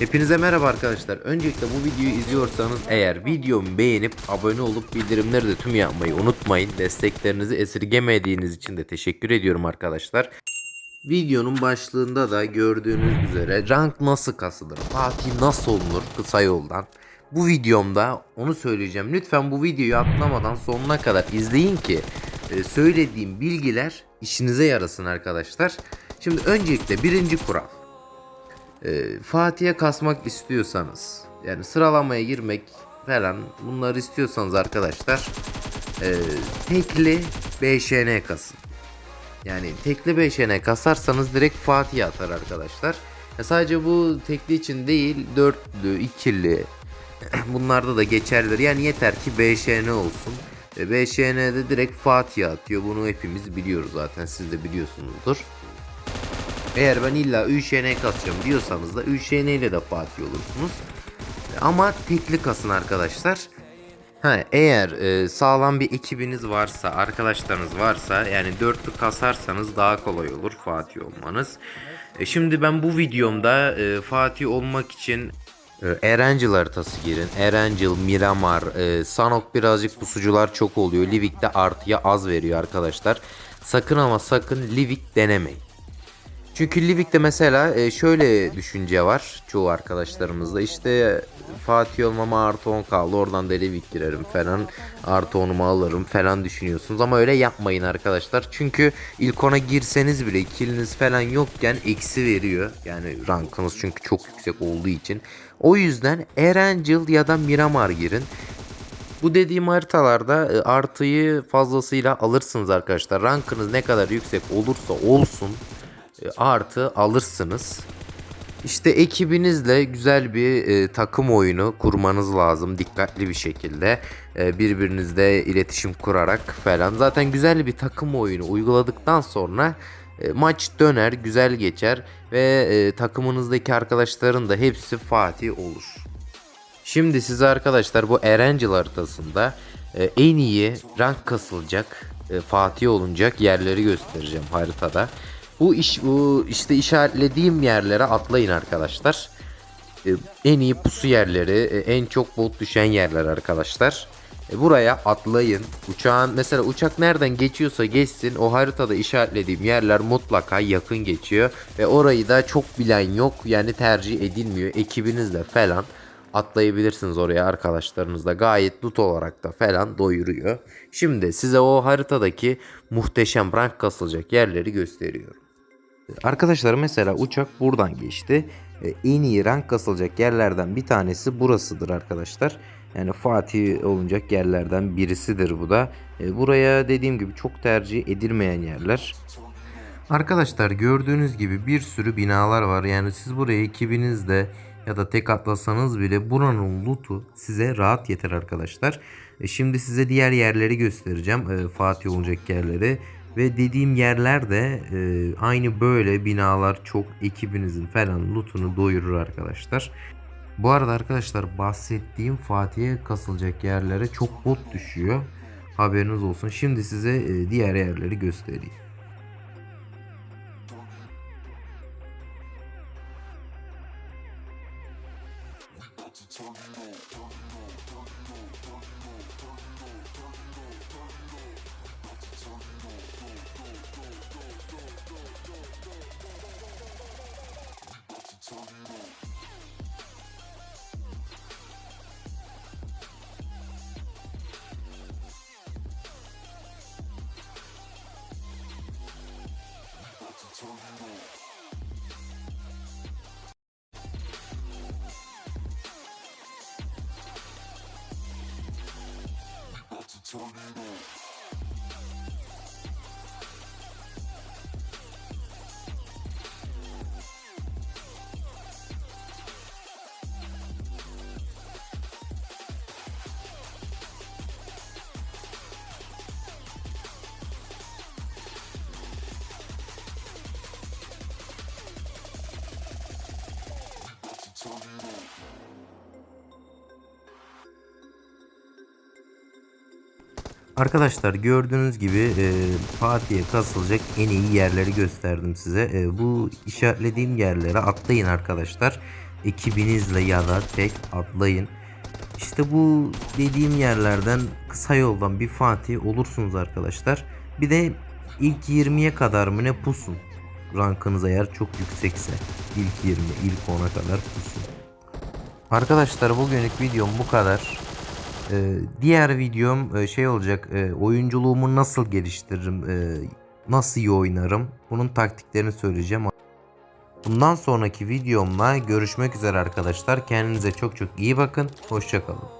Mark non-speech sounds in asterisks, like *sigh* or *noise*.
Hepinize merhaba arkadaşlar. Öncelikle bu videoyu izliyorsanız eğer videomu beğenip abone olup bildirimleri de tüm yapmayı unutmayın. Desteklerinizi esirgemediğiniz için de teşekkür ediyorum arkadaşlar. Videonun başlığında da gördüğünüz üzere rank nasıl kasılır? Fatih nasıl olunur kısa yoldan? Bu videomda onu söyleyeceğim. Lütfen bu videoyu atlamadan sonuna kadar izleyin ki e, söylediğim bilgiler işinize yarasın arkadaşlar. Şimdi öncelikle birinci kural. E, Fatih'e kasmak istiyorsanız yani sıralamaya girmek falan bunları istiyorsanız arkadaşlar e, tekli BŞN kasın. Yani tekli BŞN kasarsanız direkt Fatih atar arkadaşlar. Ya sadece bu tekli için değil dörtlü, ikili *clears throat* bunlarda da geçerlidir. Yani yeter ki BŞN olsun. E, BŞN'de direkt Fatih atıyor. Bunu hepimiz biliyoruz zaten siz de biliyorsunuzdur. Eğer ben illa ÜŞN kasacağım diyorsanız da ÜŞN ile de Fatih olursunuz. Ama tekli kasın arkadaşlar. Ha, eğer e, sağlam bir ekibiniz varsa, arkadaşlarınız varsa yani dörtlü kasarsanız daha kolay olur Fatih olmanız. E, şimdi ben bu videomda e, Fatih olmak için e, Erencil haritası girin. Erencil, Miramar, e, Sanok birazcık pusucular çok oluyor. Livik'te artıya az veriyor arkadaşlar. Sakın ama sakın Livik denemeyin. Çünkü Livik'te mesela e, şöyle düşünce var çoğu arkadaşlarımızda. İşte Fatih olmama artı 10 kaldı oradan da Livik girerim falan artı 10'umu alırım falan düşünüyorsunuz. Ama öyle yapmayın arkadaşlar. Çünkü ilk ona girseniz bile kiliniz falan yokken eksi veriyor. Yani rankınız çünkü çok yüksek olduğu için. O yüzden Erangel ya da Miramar girin. Bu dediğim haritalarda e, artıyı fazlasıyla alırsınız arkadaşlar. Rankınız ne kadar yüksek olursa olsun artı alırsınız. İşte ekibinizle güzel bir e, takım oyunu kurmanız lazım dikkatli bir şekilde. E, birbirinizle iletişim kurarak falan. Zaten güzel bir takım oyunu uyguladıktan sonra e, maç döner, güzel geçer ve e, takımınızdaki arkadaşların da hepsi Fatih olur. Şimdi size arkadaşlar bu Erencil haritasında e, en iyi rank kasılacak e, Fatih olunacak yerleri göstereceğim haritada. Bu iş bu işte işaretlediğim yerlere atlayın arkadaşlar. E, en iyi pusu yerleri, e, en çok bot düşen yerler arkadaşlar. E, buraya atlayın. Uçağın mesela uçak nereden geçiyorsa geçsin o haritada işaretlediğim yerler mutlaka yakın geçiyor ve orayı da çok bilen yok yani tercih edilmiyor ekibinizle falan atlayabilirsiniz oraya arkadaşlarınızla gayet loot olarak da falan doyuruyor. Şimdi size o haritadaki muhteşem rank kasılacak yerleri gösteriyorum. Arkadaşlar mesela uçak buradan geçti. E, En iyi rank kasılacak yerlerden bir tanesi burasıdır arkadaşlar. Yani Fatih olunacak yerlerden birisidir bu da. E, Buraya dediğim gibi çok tercih edilmeyen yerler. Arkadaşlar gördüğünüz gibi bir sürü binalar var. Yani siz buraya ekibinizle ya da tek atlasanız bile buranın loot'u size rahat yeter arkadaşlar. E, Şimdi size diğer yerleri göstereceğim. Fatih olacak yerleri. Ve dediğim yerler de e, aynı böyle binalar çok ekibinizin falan loot'unu doyurur arkadaşlar. Bu arada arkadaşlar bahsettiğim Fatih'e kasılacak yerlere çok bot düşüyor. Haberiniz olsun. Şimdi size e, diğer yerleri göstereyim. Turn it. Arkadaşlar gördüğünüz gibi e, Fatih'e kasılacak en iyi yerleri gösterdim size. E, bu işaretlediğim yerlere atlayın arkadaşlar. ekibinizle ya da tek atlayın. İşte bu dediğim yerlerden kısa yoldan bir Fatih olursunuz arkadaşlar. Bir de ilk 20'ye kadar mı ne pusun. Rankınız eğer çok yüksekse. ilk 20, ilk 10'a kadar pusun. Arkadaşlar bugünlük videom bu kadar. Ee, diğer videom e, şey olacak. e, oyunculuğumu nasıl geliştiririm? e, nasıl iyi oynarım? Bunun taktiklerini söyleyeceğim. Bundan sonraki videomla görüşmek üzere arkadaşlar. Kendinize çok çok iyi bakın. Hoşçakalın.